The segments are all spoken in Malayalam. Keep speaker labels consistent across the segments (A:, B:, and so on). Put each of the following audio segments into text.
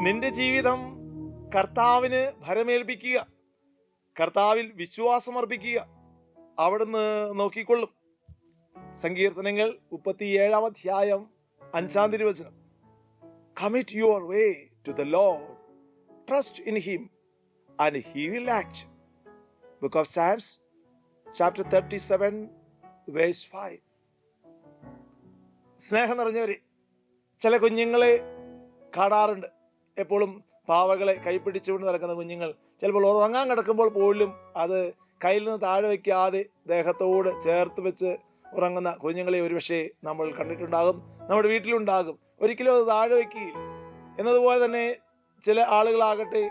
A: നിന്റെ ജീവിതം കർത്താവിന് ഭരമേൽപ്പിക്കുക കർത്താവിൽ വിശ്വാസമർപ്പിക്കുക. അവിടുന്ന് നോക്കിക്കൊള്ളും. സങ്കീർത്തനങ്ങൾ മുപ്പത്തിയേഴാം അധ്യായം അഞ്ചാം തിരുവചനം. Commit your way to the Lord trust in him and he will act book of Psalms chapter thirty seven verse five സ്നേഹം നിറഞ്ഞവരെ ചില കുഞ്ഞുങ്ങളെ കാണാറുണ്ട്. എപ്പോഴും പാവകളെ കൈപ്പിടിച്ചുകൊണ്ട് നടക്കുന്ന കുഞ്ഞുങ്ങൾ ചിലപ്പോൾ ഉറങ്ങാൻ കിടക്കുമ്പോൾ പോലും അത് കയ്യിൽ നിന്ന് താഴെ വയ്ക്കാതെ ദേഹത്തോട് ചേർത്ത് വെച്ച് ഉറങ്ങുന്ന കുഞ്ഞുങ്ങളെ ഒരുപക്ഷെ നമ്മൾ കണ്ടിട്ടുണ്ടാകും നമ്മുടെ വീട്ടിലുണ്ടാകും. ഒരിക്കലും അത് താഴെ വയ്ക്കുകയില്ല. എന്നതുപോലെ തന്നെ ചില ആളുകളാകട്ടെ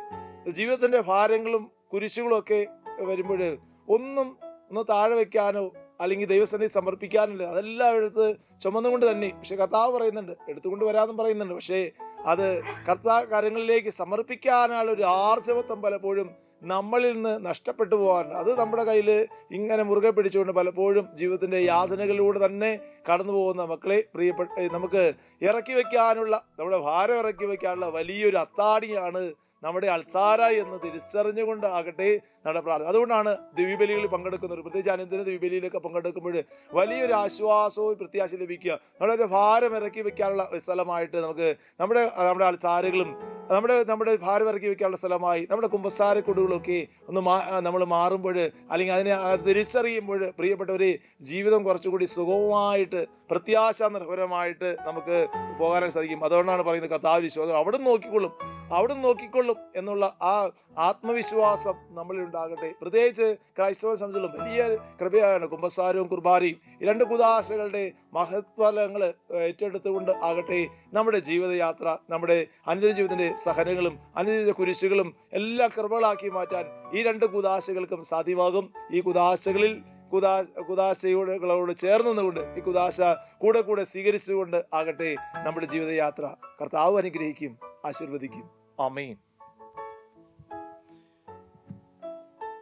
A: ജീവിതത്തിന്റെ ഭാരങ്ങളും കുരിശുകളും ഒക്കെ വരുമ്പോൾ ഒന്നും ഒന്ന് താഴെ വയ്ക്കാനോ അല്ലെങ്കിൽ ദൈവസന്നിധി സമർപ്പിക്കാനില്ല. അതെല്ലാം എടുത്ത് ചുമന്നുകൊണ്ട് തന്നെ പക്ഷെ കർത്താവ് പറയുന്നുണ്ട് എടുത്തുകൊണ്ട് വരാമെന്നും പറയുന്നുണ്ട്. പക്ഷേ അത് കർത്താ കാര്യങ്ങളിലേക്ക് സമർപ്പിക്കാനുള്ള ഒരു ആർജവത്വം പലപ്പോഴും നമ്മളിൽ നിന്ന് നഷ്ടപ്പെട്ടു പോകാറുണ്ട്. അത് നമ്മുടെ കയ്യിൽ ഇങ്ങനെ മുറുകെ പിടിച്ചുകൊണ്ട് പലപ്പോഴും ജീവിതത്തിന്റെ യാതനകളിലൂടെ തന്നെ കടന്നു പോകുന്ന മക്കളെ പ്രിയപ്പെട്ട നമുക്ക് ഇറക്കി വയ്ക്കാനുള്ള നമ്മുടെ ഭാരം ഇറക്കി വയ്ക്കാനുള്ള വലിയൊരു അത്താണിയാണ് നമ്മുടെ അൾസാര എന്ന് തിരിച്ചറിഞ്ഞുകൊണ്ട് ആകട്ടെ നമ്മുടെ പ്രാർത്ഥന. അതുകൊണ്ടാണ് ദിവ്യബലികളിൽ പങ്കെടുക്കുന്നവർ പ്രത്യേകിച്ച് അനുദിന ദിവ്യബലിയിലൊക്കെ പങ്കെടുക്കുമ്പോൾ വലിയൊരു ആശ്വാസവും പ്രത്യാശ ലഭിക്കുക. നമ്മളൊരു ഭാരം ഇറക്കി വെക്കാനുള്ള സ്ഥലമായിട്ട് നമുക്ക് നമ്മുടെ നമ്മുടെ അൾസാരകളും നമ്മുടെ നമ്മുടെ ഭാരം ഇറക്കി വെക്കാനുള്ള സ്ഥലമായി നമ്മുടെ കുമ്പസാരക്കൊടുകളൊക്കെ ഒന്ന് മാ നമ്മൾ മാറുമ്പോൾ അല്ലെങ്കിൽ അതിനെ തിരിച്ചറിയുമ്പോൾ പ്രിയപ്പെട്ടവർ ജീവിതം കുറച്ചുകൂടി സുഗമമായിട്ട് പ്രത്യാശ നിർഭരമായിട്ട് നമുക്ക് പോകാനായിട്ട് സാധിക്കും. അതുകൊണ്ടാണ് പറയുന്നത് കർത്താവ് വിശ്വാസം. അവിടെ നോക്കിക്കൊള്ളും. അവിടെ നോക്കിക്കൊള്ളും എന്നുള്ള ആ ആത്മവിശ്വാസം നമ്മളിൽ ഉണ്ടാകട്ടെ. പ്രത്യേകിച്ച് ക്രൈസ്തവ സംബന്ധിച്ചുള്ള വലിയ കൃപയാണ് കുമ്പസാരവും കുർബാനയും. രണ്ട് കുദാശകളുടെ മഹത്ഫലങ്ങൾ ഏറ്റെടുത്തുകൊണ്ട് ആകട്ടെ നമ്മുടെ ജീവിതയാത്ര നമ്മുടെ അനുദിന ജീവിതത്തിന്റെ സഹനങ്ങളും അനുദിന കുരിശുകളും എല്ലാം കൃപകളാക്കി മാറ്റാൻ ഈ രണ്ട് കുദാശകൾക്കും സാധ്യമാകും. ഈ കുദാശകളിൽ കുദാ കുദാശയോടുകളോട് ചേർന്ന് നിന്നുകൊണ്ട് ഈ കുദാശ കൂടെ കൂടെ സ്വീകരിച്ചുകൊണ്ട് ആകട്ടെ നമ്മുടെ ജീവിതയാത്ര. കർത്താവ് അനുഗ്രഹിക്കും ആശീർവദിക്കും. ആമേൻ.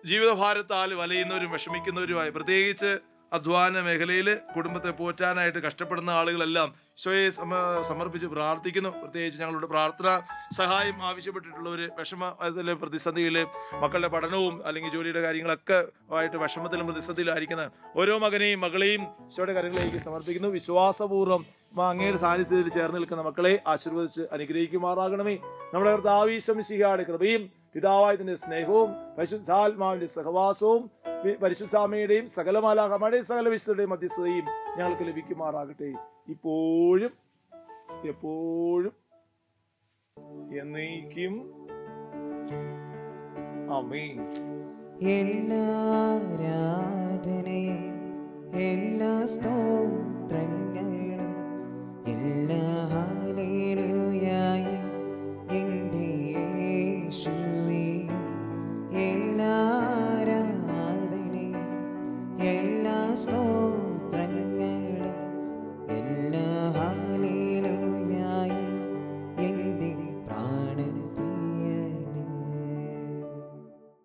A: ജീവിതഭാരത്താൽ വലയുന്നവരും വിഷമിക്കുന്നവരുമായി പ്രത്യേകിച്ച് അധ്വാന മേഖലയിൽ കുടുംബത്തെ പോറ്റാനായിട്ട് കഷ്ടപ്പെടുന്ന ആളുകളെല്ലാം ഈശോയെ സമ സമർപ്പിച്ച് പ്രാർത്ഥിക്കുന്നു. പ്രത്യേകിച്ച് ഞങ്ങളുടെ പ്രാർത്ഥന സഹായം ആവശ്യപ്പെട്ടിട്ടുള്ളവർ വിഷമ പ്രതിസന്ധിയിൽ മക്കളുടെ പഠനവും അല്ലെങ്കിൽ ജോലിയുടെ കാര്യങ്ങളൊക്കെ ആയിട്ട് വിഷമത്തിലും പ്രതിസന്ധിയിലായിരിക്കുന്ന ഓരോ മകനെയും മകളെയും ഈശോയുടെ കരങ്ങളിലേക്ക് സമർപ്പിക്കുന്നു. വിശ്വാസപൂർവം അങ്ങയുടെ സാന്നിധ്യത്തിൽ ചേർന്ന് നിൽക്കുന്ന മക്കളെ ആശീർവദിച്ച് അനുഗ്രഹിക്കുമാറാകണമേ. നമ്മുടെ കർത്താവീശംശിഹാട് കൃപയും പിതാവായതിന്റെ സ്നേഹവും പരിശുദ്ധാത്മാവിന്റെ സഹവാസവും പരിശുദ്ധാമയുടെയും സകല മാലാഹമയുടെയും സകല വിശുദ്ധരുടെയും മധ്യസ്ഥതയും ഞങ്ങൾക്ക് ലഭിക്കുമാറാകട്ടെ. ഇപ്പോഴും എപ്പോഴും എന്നേക്കും. അമേ
B: എല്ലാ